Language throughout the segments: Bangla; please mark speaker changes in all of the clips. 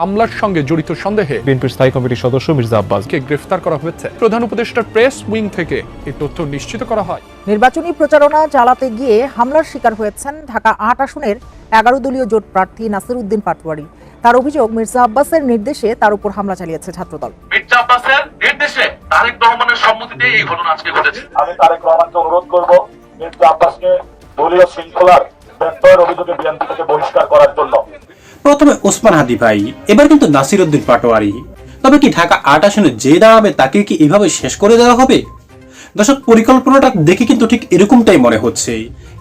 Speaker 1: হামলার সঙ্গে জড়িত সন্দেহে
Speaker 2: বিএনপির স্থায়ী কমিটির সদস্য মির্জা আব্বাস
Speaker 1: কে গ্রেফতার করা হয়েছে। প্রধান উপদেষ্টার প্রেস উইং থেকে এই তথ্য নিশ্চিত করা হয়।
Speaker 3: নির্বাচনী প্রচারণা চালাতে গিয়ে হামলার শিকার হয়েছেন ঢাকা আট আসনের এগারো দলীয় জোট প্রার্থী নাসির উদ্দিন পাটোয়ারি। তার অভিযোগ মির্জা আব্বাসের নির্দেশে তার উপর হামলা চালিয়েছে ছাত্রদল।
Speaker 4: মির্জা আব্বাসের নির্দেশে তারেক রহমানের সম্মতিতে এই ঘটনা আজকে ঘটেছে।
Speaker 5: আমি তারেক রহমানকে অনুরোধ করব মির্জা আব্বাসকে দলীয় শৃঙ্খলার অভিযোগে বিএনপি থেকে বহিষ্কার করার জন্য।
Speaker 6: প্রথমে ওসমান হাদি ভাই, এবার কিন্তু নাসির উদ্দিন পাটোয়ারি। তবে কি ঢাকা আট আসনে যে দাঁড়াবে তাকে কি এভাবে শেষ করে দেওয়া হবে? দর্শক, পরিকল্পনাটা দেখে কিন্তু ঠিক এরকমটাই মনে হচ্ছে।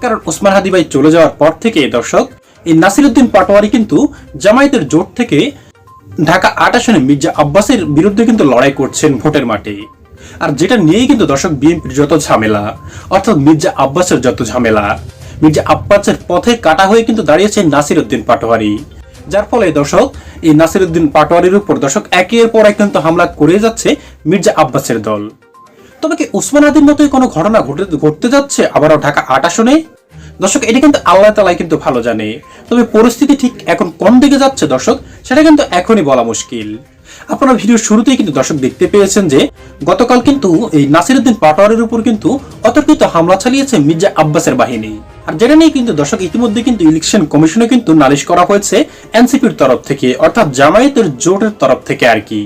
Speaker 6: কারণ ওসমান হাদি ভাই চলে যাওয়ার পর থেকে দর্শক, এই নাসির উদ্দিন পাটোয়ারি কিন্তু জামায়াতের জোট থেকে ঢাকা আট আসনে মির্জা আব্বাসের বিরুদ্ধে কিন্তু লড়াই করছেন ভোটের মাঠে। আর যেটা নিয়েই কিন্তু দর্শক, বিএনপির যত ঝামেলা, অর্থাৎ মির্জা আব্বাসের যত ঝামেলা, মির্জা আব্বাসের পথে কাটা হয়ে কিন্তু দাঁড়িয়েছেন নাসির উদ্দিন পাটোয়ারি। যার ফলে দর্শক, এই নাসির উদ্দিন পাটোয়ারির উপর দর্শক একের পর এক কিন্তু হামলা করে যাচ্ছে মির্জা আব্বাসের দল। তবে কি উসমান আদির মতোই কোনো ঘটনা ঘটে, ঘটতে যাচ্ছে আবারও ঢাকা আট আসনে? দর্শক, এটা কিন্তু আল্লাহ তালাই কিন্তু ভালো জানে। তবে পরিস্থিতি ঠিক এখন কোন দিকে যাচ্ছে দর্শক, সেটা কিন্তু এখনই বলা মুশকিল। আপনারা ভিডিওর শুরুতেই কিন্তু দর্শক দেখতে পেয়েছেন যে, গতকাল কিন্তু এই নাসিরুদ্দিন পাটোয়ারের উপর কিন্তু অতর্কিত হামলা চালিয়েছে মির্জা আব্বাসের বাহিনী। আর যেটা নিয়ে কিন্তু দর্শক, ইতিমধ্যে কিন্তু ইলেকশন কমিশনে কিন্তু নালিশ করা হয়েছে এনসিপির তরফ থেকে, অর্থাৎ জামায়াতের জোটের তরফ থেকে আর কি।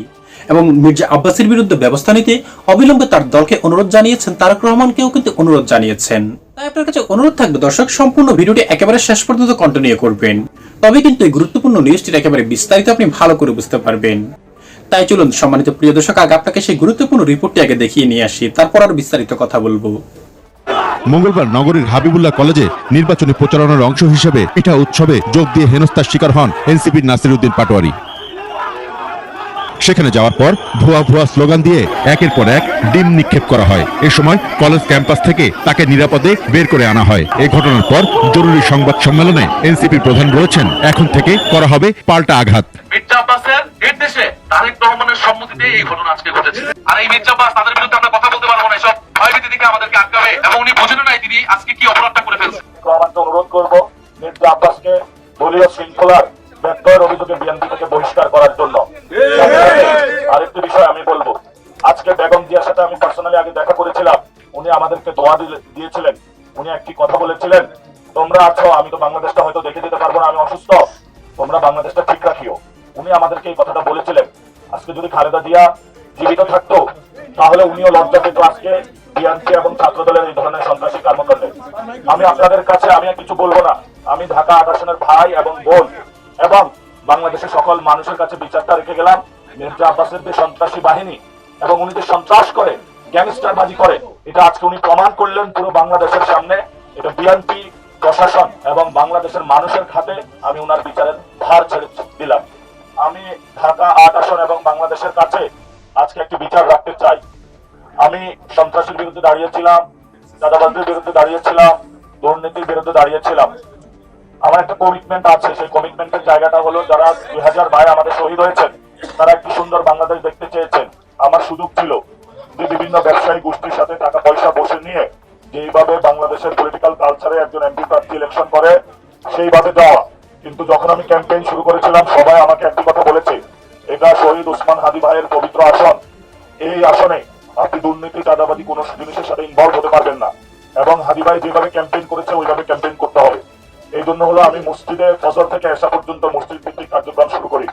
Speaker 6: এবং মির্জা আব্বাসের বিরুদ্ধে ব্যবস্থা নিতে অবিলম্বে তার দলকে অনুরোধ জানিয়েছেন, তারক রহমানকেও কিন্তু অনুরোধ জানিয়েছেন। তাই আপনার কাছে অনুরোধ থাকবে দর্শক, সম্পূর্ণ ভিডিওটি একেবারে শেষ পর্যন্ত কন্টিনিউ করবেন। তবে কিন্তু এই গুরুত্বপূর্ণ নিউজটির একেবারে বিস্তারিত আপনি ভালো করে বুঝতে পারবেন। তাই চলুন, সম্মানিত প্রিয় দর্শক, আগে আপনাকে সেই গুরুত্বপূর্ণ রিপোর্টটি আগে দেখিয়ে নিয়ে আসি, তারপর আর বিস্তারিত কথা বলব।
Speaker 7: মঙ্গলবার নগরীর হাবিবুল্লাহ কলেজে নির্বাচনী প্রচারণার অংশ হিসেবে পিঠা উৎসবে যোগ দিয়ে হেনস্থার শিকার হন এনসিপির নাসির উদ্দিন পাটোয়ারি। সেখানে যাওয়ার পর ভুয়া ভুয়া স্লোগান দিয়ে একের পর এক ডিম নিক্ষেপ করা হয়। এ সময় কলেজ ক্যাম্পাস থেকে তাকে নিরাপদে বের করে আনা হয়। এই ঘটনার পর জরুরি সংবাদ সম্মেলনে এনসিপির প্রধান বলেছেন এখন থেকে করা হবে পাল্টা আঘাত।
Speaker 4: নির্দেশে তারেক রহমানের সম্মতিতে এই ঘটনা আজকে ঘটেছে। আর এই মির্জা তাদের বিরুদ্ধে আমরা কথা বলতে পারব না ভয়ভীতি থেকে আমাদেরকে আটকাবে এবং উনি বুঝেন নাই তিনি আজকে কি অপরাধটা করে ফেলছেন।
Speaker 5: রহমানকে অনুরোধ করব মির্জা আব্বাসকে দলীয় শৃঙ্খলার ব্যত্যয়ের অভিযোগে বিএনপি থেকে বহিষ্কার করার জন্য। আরেকটি বিষয় আমি বলব। আজকে বেগম জিয়ার সাথে আমি পার্সোনালি আগে দেখা করেছিলাম। উনি আমাদেরকে দোয়া দিয়েছিলেন। উনি একটি কথা বলেছিলেন তোমরা আছো আমি তো বাংলাদেশটা হয়তো দেখে দিতে পারব না আমি অসুস্থ। তোমরা বাংলাদেশটা ঠিক রাখিও। উনি আমাদেরকে এই কথাটা বলেছিলেন। আজকে যদি খালেদা জিয়া জীবিত থাকতো তাহলে উনিও লজ্জা পেত আজকে বিএনপি এবং ছাত্র দলের এই ধরনের সন্ত্রাসী কর্মকাণ্ডে। আমি আপনাদের কাছে আমি কিছু বলব না। আমি ঢাকা আট আসনের ভাই এবং বোন এবং বাংলাদেশের সকল মানুষের কাছে বিচারটা রেখে গেলাম। মির্জা আব্বাসের যে সন্ত্রাসী বাহিনী এবং উনি যে সন্ত্রাস করে গ্যাংস্টারবাজি করে, এটা আজকে উনি প্রমাণ করলেন পুরো বাংলাদেশের সামনে। এটা বিএনপি, প্রশাসন এবং বাংলাদেশের মানুষের খাতে আমি ওনার বিচারের ভার ছেড়ে দিলাম। আমি ঢাকা আট এবং বাংলাদেশের কাছে আজকে একটি বিচার রাখতে চাই। আমি সন্ত্রাসের বিরুদ্ধে দাঁড়িয়েছিলাম দাদাবাজদের বিরুদ্ধে দাঁড়িয়েছিলাম, দুর্নীতির বিরুদ্ধে দাঁড়িয়েছিলাম। আমার একটা কমিটমেন্ট আছে, সেই কমিটমেন্টের জায়গাটা হলো যারা দুই হাজার ভাই আমাদের শহীদ হয়েছেন, তারা একটি সুন্দর বাংলাদেশ দেখতে চেয়েছেন। আমার সুযোগ ছিল যে বিভিন্ন ব্যবসায়ী গোষ্ঠীর সাথে টাকা পয়সা বসে নিয়ে যেইভাবে বাংলাদেশের পলিটিক্যাল কালচারে একজন এমপি প্রার্থী ইলেকশন করে, সেইভাবে দেওয়া। কিন্তু যখন আমি ক্যাম্পেইন শুরু করেছিলাম, সবাই আমাকে একটি কথা বলেছে এটা শহীদ উসমান হাদি ভাইয়ের পবিত্র আসন। এই আসনে আপনি দুর্নীতি, চাঁদাবাজি কোনো জিনিসের সাথে ইনভলভ হতে পারবেন না। এবং হাদি ভাই যেভাবে ক্যাম্পেইন করেছে, ওইভাবে ক্যাম্পেইন করতে হবে। এই জন্য হলো আমি মসজিদে ফজর থেকে এসা পর্যন্ত মসজিদ ভিত্তিক কার্যক্রম শুরু করি।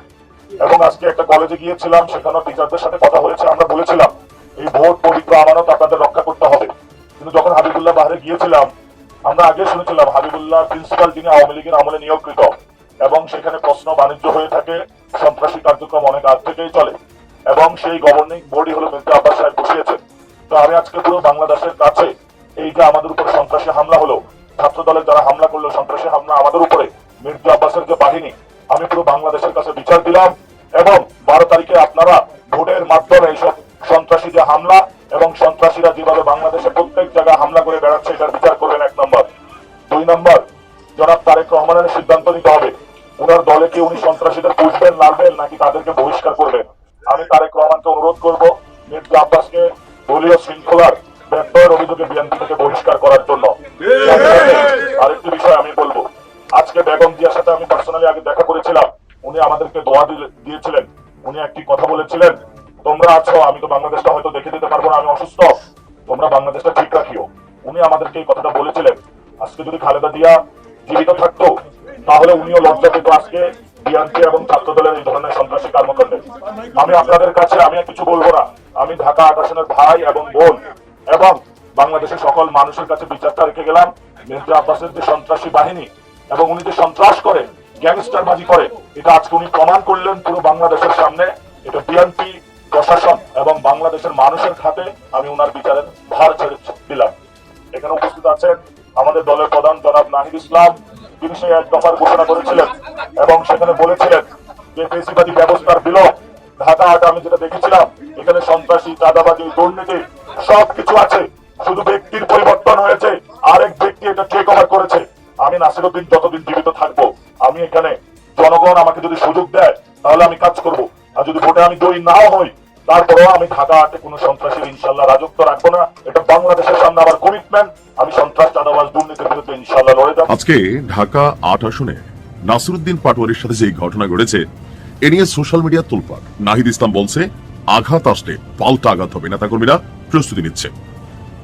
Speaker 5: এবং আজকে একটা কলেজে গিয়েছিলাম, সেখানেও টিচারদের সাথে কথা হয়েছে, আমরা বলেছিলাম, এই ভোট, পবিত্র আমানত আপনাদের রক্ষা করতে হবে। কিন্তু যখন হাবিবুল্লাহ বাহারে গিয়েছিলাম, আমরা আগে শুনেছিলাম, হাবিবুল্লাহ প্রিন্সিপাল যিনি আওয়ামী লীগের আমলে নিয়োগকৃত। এবং সেখানে প্রশ্ন বাণিজ্য হয়ে থাকে সন্ত্রাসী কার্যক্রম অনেক আগ থেকেই চলে, এবং সেই গভর্নিং বডি হলো মির্জা আব্বাস সাহেব বসিয়েছেন। তো আমি আজকে পুরো বাংলাদেশের কাছে এই যে আমাদের উপর সন্ত্রাসী হামলা হলো ছাত্র দলের যারা হামলা করল, সন্ত্রাসী হামলা আমাদের উপরে, মির্জা আব্বাসের যে বাহিনী, আমি পুরো বাংলাদেশের কাছে বিচার দিলাম, এবং বারো তারিখে আপনারা ভোটের মাধ্যমে এইসব সন্ত্রাসী যে হামলা, এবং সন্ত্রাসীরা যেভাবে বাংলাদেশের প্রত্যেক জায়গায় হামলা করে বেড়াচ্ছে, এটার বিচার করবেন এক নম্বর। দুই নম্বর, জনাব তারেক রহমানের সিদ্ধান্ত নিতে হবে। ওনার দলে কি উনি সন্ত্রাসীদের লাড়বেন নাকি তাদেরকে বহিষ্কার করবেন? আমি তারেক রহমানকে অনুরোধ করব মির্জা আব্বাসকে দলীয় শৃঙ্খলার ব্যত্যয়ের অভিযোগে বিএনপি থেকে বহিষ্কার করার জন্য। আরেকটি বিষয় আমি বলব। আজকে বেগম জিয়ার সাথে আমি পার্সোনালি আগে দেখা করেছিলাম। উনি আমাদেরকে দোয়া দিয়েছিলেন। উনি একটি কথা বলেছিলেন, তোমরা আছো, আমি তো বাংলাদেশটা হয়তো দেখে দিতে পারব না, আমি অসুস্থ। তোমরা বাংলাদেশটা ঠিক রাখিও। উনি আমাদেরকে এই কথাটা বলেছিলেন। আজকে যদি খালেদা জিয়া জীবিত থাকতো, তাহলে উনিও লজ্জা পেত আজকে বিএনপি এবং ছাত্র এই ধরনের সন্ত্রাসী কর্মকাণ্ডে। আমি আপনাদের কাছে, আমি কিছু বলব না। আমি ঢাকা আট আসনের ভাই এবং বোন এবং বাংলাদেশের সকল মানুষের কাছে বিচারটা রেখে গেলাম। মির্জা আব্বাসের যে সন্ত্রাসী বাহিনী এবং উনি যে সন্ত্রাস করে গ্যাংস্টার বাজি করে, এটা আজকে উনি প্রমাণ করলেন পুরো বাংলাদেশের সামনে। এটা বিএনপি প্রশাসন এবং বাংলাদেশের মানুষের খাতে আমি ওনার বিচারের ভার ছেড়ে দিলাম। এখানে উপস্থিত আছেন আমাদের দলের প্রধান জনাব নাহিদ ইসলাম তিনি সেই এক দফার ঘোষণা করেছিলেন এবং সেখানে বলেছিলেন যে পেশিবাদী ব্যবস্থার বিলোপ ঢাকা আট আমি যেটা দেখেছিলাম, এখানে সন্ত্রাসী, চাঁদাবাজি, দুর্নীতি, সবকিছু আছে। শুধু ব্যক্তির পরিবর্তন হয়েছে, আরেক ব্যক্তি এটা টেক ওভার করেছে। আমি নাসিরুদ্দিন যতদিন জীবিত থাকব, আমি এখানে জনগণ আমাকে যদি সুযোগ দেয়, তাহলে আমি কাজ করব। আর যদি ভোটে আমি জয়ী নাও হই তারপরেও আমি ঢাকা আটে কোনো সন্ত্রাসীর ইনশাল্লাহ রাজত্ব রাখব না। এটা বাংলাদেশের সামনে আমার কমিটমেন্ট আমি সন্ত্রাস, চাঁদাবাজ দুর্নীতির বিরুদ্ধে ইনশাল্লাহ লড়ে যাব।
Speaker 8: আজকে ঢাকা আট আসনে নাসিরুদ্দিন পাটোয়ারির সাথে যে ঘটনা ঘটেছে, এ নিয়ে সোশ্যাল মিডিয়া তোলপাড় নাহিদ ইসলাম বলছে, আঘাত আসলে পাল্টা আঘাত হবে। নেতাকর্মীরা প্রস্তুতি নিচ্ছে।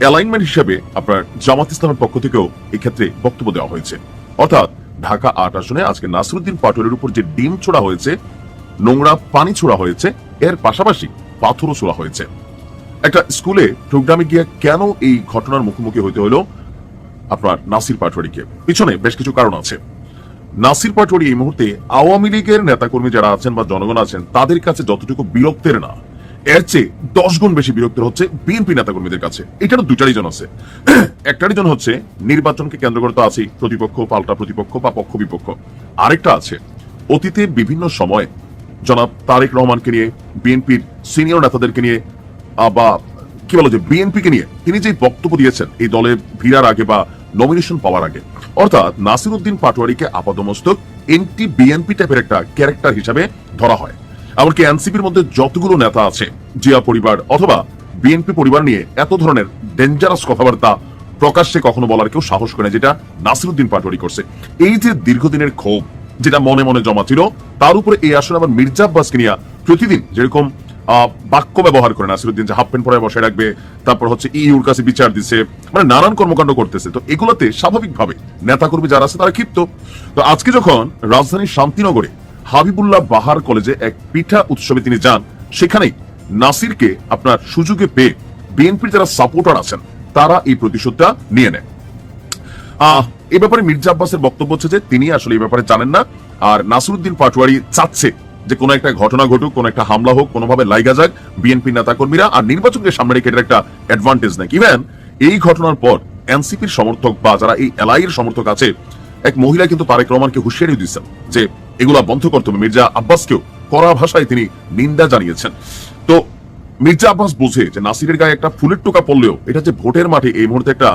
Speaker 8: অ্যালাইনমেন্ট হিসেবে আপনার জামাত ইসলামের পক্ষ থেকেও এক্ষেত্রে বক্তব্য দেওয়া হয়েছে। অর্থাৎ ঢাকা আট আসনে আজকে নাসিরুদ্দিন পাটোয়ারির উপর যে ডিম ছোড়া হয়েছে, নোংরা পানি ছোড়া হয়েছে, এর পাশাপাশি পাথরও ছোড়া হয়েছে। একটা স্কুলে প্রোগ্রামে গিয়ে কেন এই ঘটনার মুখোমুখি হতে হলো? আপনার নাসির পাটোয়ারিকে। পিছনে বেশ কিছু কারণ আছে। নাসির পাটোয়ারি এই মুহূর্তে আওয়ামী লীগের নেতাকর্মী যারা আছেন বা জনগণ আছেন, তাদের কাছে যতটুকু বিরক্তের না, এর চেয়ে দশ গুণ বেশি বিরক্তের হচ্ছে বিএনপি নেতাকর্মীদের কাছে। এটারও দুটা রিজন আছে। একটা রিজন হচ্ছে নির্বাচনকে কেন্দ্র করে তো আছেই, প্রতিপক্ষ, পাল্টা প্রতিপক্ষ বা পক্ষ বিপক্ষ আরেকটা আছে, অতীতে বিভিন্ন সময়ে জনাব তারেক রহমানকে নিয়ে, বিএনপির সিনিয়র নেতাদেরকে নিয়ে বা কি বলো যে বিএনপি কে নিয়ে তিনি যে বক্তব্য দিয়েছেন, এই দলে ভিড়ার আগে বা নমিনেশন পাওয়ার আগে, অর্থাৎ নাসিরুদ্দিন পাটোয়ারিকে আপাদমস্তক এনটি বিএনপি টাইপের একটা ক্যারেক্টার হিসাবে ধরা হয়। এমনকি এনসিপির মধ্যে যতগুলো নেতা আছে, জিয়া পরিবার অথবা বিএনপি পরিবার নিয়ে এত ধরনের ডেঞ্জারাস কথাবার্তা প্রকাশ্যে কখনো বলার কেউ সাহস করে যেটা নাসিরুদ্দিন পাটোয়ারি করছে। এই যে দীর্ঘদিনের ক্ষোভ যেটা মনে মনে জমা ছিল, তার উপরে এই আসলে আবার মির্জা আব্বাসকে নিয়ে প্রতিদিন যেরকম বাক্য ব্যবহার করে নাসিরুদ্দিন, যে হাফ প্যান্ট পরে বসে রাখবে, তারপর হচ্ছে ইউর কাছে বিচার দিচ্ছে মানে নানান কর্মকাণ্ড করতেছে। তো এগুলোতে স্বাভাবিকভাবে নেতাকর্মী যারা আছে, তারা ক্ষিপ্ত। তো আজকে যখন রাজধানীর শান্তিনগরে হাবিবুল্লাহ বাহার কলেজে এক পিঠা উৎসবে তিনি যান, সেখানেই নাসিরকে আপনার সুযোগে পেয়ে বিএনপির যারা সাপোর্টার আছেন, তারা এই প্রতিশোধটা নিয়ে নেয়। আহ এ ব্যাপারে মির্জা আব্বাসের বক্তব্য হচ্ছে যে তিনি আসলে এই ব্যাপারে জানেন না। আর নাসিরুদ্দিন পাটোয়ারি চাচ্ছে যে কোনো একটা ঘটনা ঘটুক, কোনো একটা হামলা হোক, কোনোভাবে লাইগা যাক বিএনপি নেতাকর্মীরা। আর নির্বাচনকে সামনে রেখে এটার একটা অ্যাডভান্টেজ নেই। ইভেন এই ঘটনার পর এনসিপির সমর্থক বা যারা এই এলআইয়ের সমর্থক আছে, এক মহিলা কিন্তু তারেক রহমানকে হুঁশিয়ারি দিচ্ছেন যে এগুলা বন্ধ করতে হবে। মির্জা আব্বাসকেও কড়া ভাষায় তিনি নিন্দা জানিয়েছেন। তো মির্জা আব্বাস বোঝে যে নাসিরের গায়ে একটা ফুলের টোকা পড়লেও এটা যে ভোটের মাঠে এই মুহূর্তে একটা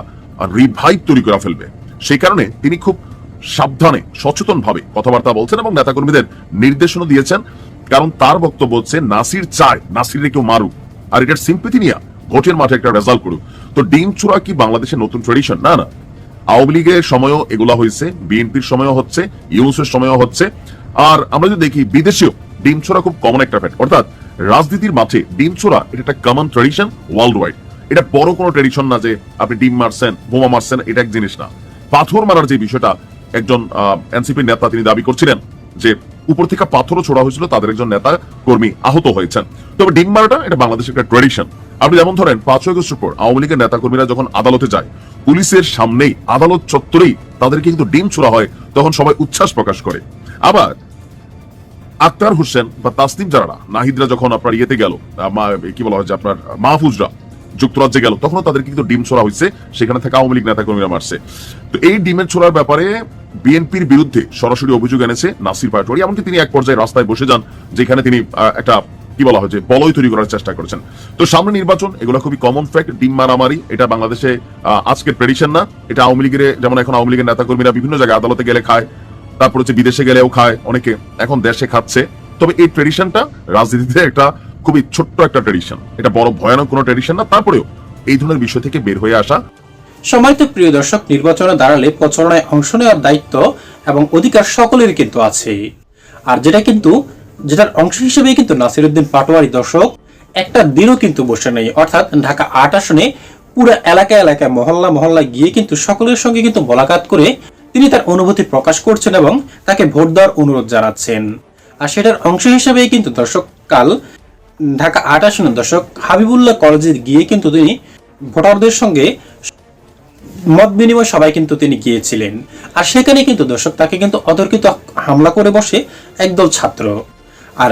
Speaker 8: রিভাইভ তৈরি করে ফেলবে। সেই কারণে তিনি খুব সাবধানে সচেতন ভাবে কথাবার্তা বলছেন এবং নেতাকর্মীদের নির্দেশনা দিয়েছেন। কারণ তার বক্তব্য হচ্ছে, নাসির চায় নাসিরের কেউ মারুক। আর এটার সিম্পেথি নিয়ে ভোটের মাঠে একটা রেজাল্ট করুক। তো ডিম চূড়া কি বাংলাদেশের নতুন ট্রেডিশন না না। আওয়ামী লীগের সময়ও এগুলা হয়েছে, বিএনপির সময়ও হচ্ছে, ইউনুসের সময়ও হচ্ছে। আর আমরা যদি দেখি, বিদেশেও ডিম ছোড়া খুব কমন একটা ফ্যাক্ট অর্থাৎ রাজনীতির মাঠে ডিম ছোড়া এটা একটা কমন ট্রেডিশন ওয়ার্ল্ড ওয়াইড এটা বড় কোনো ট্রেডিশন না যে আপনি ডিম মারছেন, বোমা মারছেন, এটা এক জিনিস না। পাথর মারার যে বিষয়টা একজন এনসিপি নেতা তিনি দাবি করছিলেন যে উপর থেকে পাথরও ছোড়া হয়েছিল, তাদের একজন নেতা কর্মী আহত হয়েছেন। তবে ডিম মারাটা এটা বাংলাদেশের একটা ট্রেডিশন আপনি যেমন ধরেন, পাঁচই আগস্টের পর আওয়ামী লীগের নেতা কর্মীরা যখন আদালতে যায়, পুলিশের সামনেই আদালত চত্বরেই তাদেরকে কিন্তু ডিম ছোড়া হয়, তখন সবাই উচ্ছ্বাস প্রকাশ করে। আবার আক্তার হোসেন বা তাসনিম যারা নাহিদরা যখন আপনার ইয়েতে গেল কি বলা হয় যে আপনার মাহফুজরা যুক্তরাজ্যে গেল। তখনও তাদেরকে কিন্তু ডিম ছোড়া হয়েছে সেখানে থাকা আওয়ামী লীগ নেতাকর্মীরা মারছে। তো এই ডিমের ছোড়ার ব্যাপারে বিএনপির বিরুদ্ধে সরাসরি অভিযোগ এনেছে নাসির পাটোয়ারি। এমনকি তিনি এক পর্যায়ে রাস্তায় বসে যান যেখানে তিনি একটা কি বলা হয় যে বলয় তৈরি করার চেষ্টা করেছেন। তো সামনে নির্বাচন এগুলো খুবই কমন ফ্যাক্ট ডিম মারামারি এটা বাংলাদেশে আহ, আজকের ট্রেডিশন না। এটা আওয়ামী লীগের যেমন এখন আওয়ামী লীগের নেতাকর্মীরা বিভিন্ন জায়গায় আদালতে গেলে খায় তারপর হচ্ছে বিদেশে গেলেও খায় অনেকে এখন দেশে খাচ্ছে। তবে এই ট্রেডিশনটা রাজনীতিতে একটা খুবই ছোট্ট একটা ট্রেডিশন এটা বড় ভয়ানক কোনো ট্রেডিশন না, তারপরেও এই ধরনের বিষয় থেকে বের হয়ে আসা।
Speaker 6: সময়ত প্রিয় দর্শক নির্বাচনে দাঁড়ালে প্রচারণায় অংশ নেওয়ার দায়িত্ব এবং অধিকার সকলেরই কিন্তু আছে আর যেটা কিন্তু, যেটার অংশ হিসেবে কিন্তু নাসিরুদ্দিন পাটোয়ারি দর্শক, একটা দিনও কিন্তু বসে নেই। অর্থাৎ ঢাকা আট আসনে পুরো এলাকা এলাকায়, মহল্লা মহল্লা গিয়ে কিন্তু সকলের সঙ্গে কিন্তু মোলাকাত করে তিনি তার অনুভূতি প্রকাশ করছেন এবং তাকে ভোট দেওয়ার অনুরোধ জানাচ্ছেন। আর সেটার অংশ হিসেবেই কিন্তু দর্শক, কাল ঢাকা আট দর্শক হাবিবুল্লাহ কলেজে গিয়ে কিন্তু তিনি ভোটারদের সঙ্গে মত বিনিময় সবাই কিন্তু তিনি গিয়েছিলেন। আর সেখানে কিন্তু দর্শক তাকে কিন্তু অতর্কিত হামলা করে বসে একদল ছাত্র। আর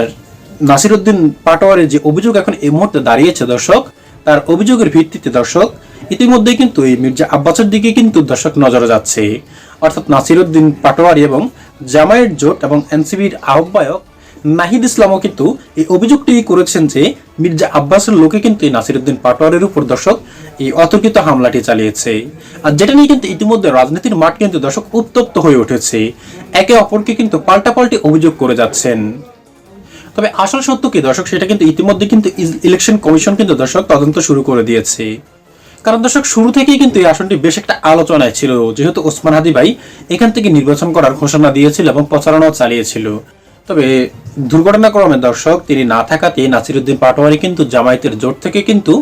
Speaker 6: নাসিরুদ্দিন পাটোয়ারের যে অভিযোগ এখন এই মুহূর্তে দাঁড়িয়েছে দর্শক, তার অভিযোগের ভিত্তিতে দর্শক ইতিমধ্যে কিন্তু এই মির্জা আব্বাসের দিকে কিন্তু দর্শক নজরে যাচ্ছে। অর্থাৎ নাসিরুদ্দিন পাটোয়ারি এবং জামায়াত জোট এবং এনসিবির আহ্বায়ক নাহিদ ইসলামও কিন্তু এই অভিযোগটি করেছেন যে মির্জা আব্বাসের লোকে কিন্তু এই নাসিরুদ্দিন পাটোয়ারের উপর দর্শক এই অতর্কিত হামলাটি চালিয়েছে। আর যেটা নিয়ে কিন্তু ইতিমধ্যে রাজনীতির মাঠ কিন্তু দর্শক উত্তপ্ত হয়ে উঠেছে। একে অপরকে কিন্তু পাল্টাপাল্টি অভিযোগ করে যাচ্ছেন। তবে আসল সত্য কি দর্শক, সেটা কিন্তু ইতিমধ্যে কিন্তু ইলেকশন কমিশন কিন্তু দর্শক তদন্ত শুরু করে দিয়েছে। কারণ দর্শক, শুরু থেকেই কিন্তু এই আসনটি বেশ একটা আলোচনায় ছিল। যেহেতু ওসমান হাদি ভাই এখান থেকে নির্বাচন করার ঘোষণা দিয়েছিল এবং প্রচারণাও চালিয়েছিল। তবে দুর্ঘটনাক্রমে দর্শক, তিনি না থাকাতে নাসিরুদ্দিন পাটোয়ারি কিন্তু জামায়াতের জোট থেকে কিন্তু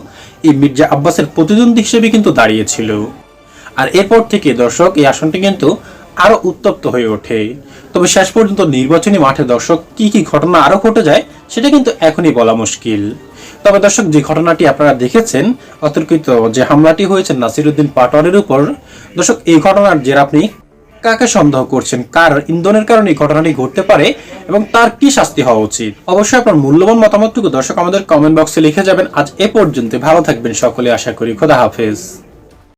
Speaker 6: এই মির্জা আব্বাসের প্রতিদ্বন্দ্বী হিসেবে কিন্তু দাঁড়িয়েছিল। আর এরপর থেকে দর্শক, এই আসনটি কিন্তু আরও উত্তপ্ত হয়ে ওঠে। তবে শেষ পর্যন্ত নির্বাচনী মাঠে দর্শক, কি কি ঘটনা আরও ঘটে যায়, সেটা কিন্তু এখনই বলা মুশকিল। তবে দর্শক, যে ঘটনাটি আপনারা দেখেছেন, অতর্কিত যে হামলাটি হয়েছে নাসিরুদ্দিন পাটোয়ারের উপর, দর্শক, এই ঘটনার জের আপনি কাকে সন্দেহ করছেন? কার ইন্ধনের কারণে ঘটনাটি ঘটতে পারে এবং তার কি শাস্তি হওয়া উচিত? অবশ্যই আপনার মূল্যবান মতামতটুকু দর্শক আমাদের কমেন্ট বক্সে লিখে যাবেন। আজ এ পর্যন্ত ভালো থাকবেন সকলে। আশা করি খোদা হাফেজ।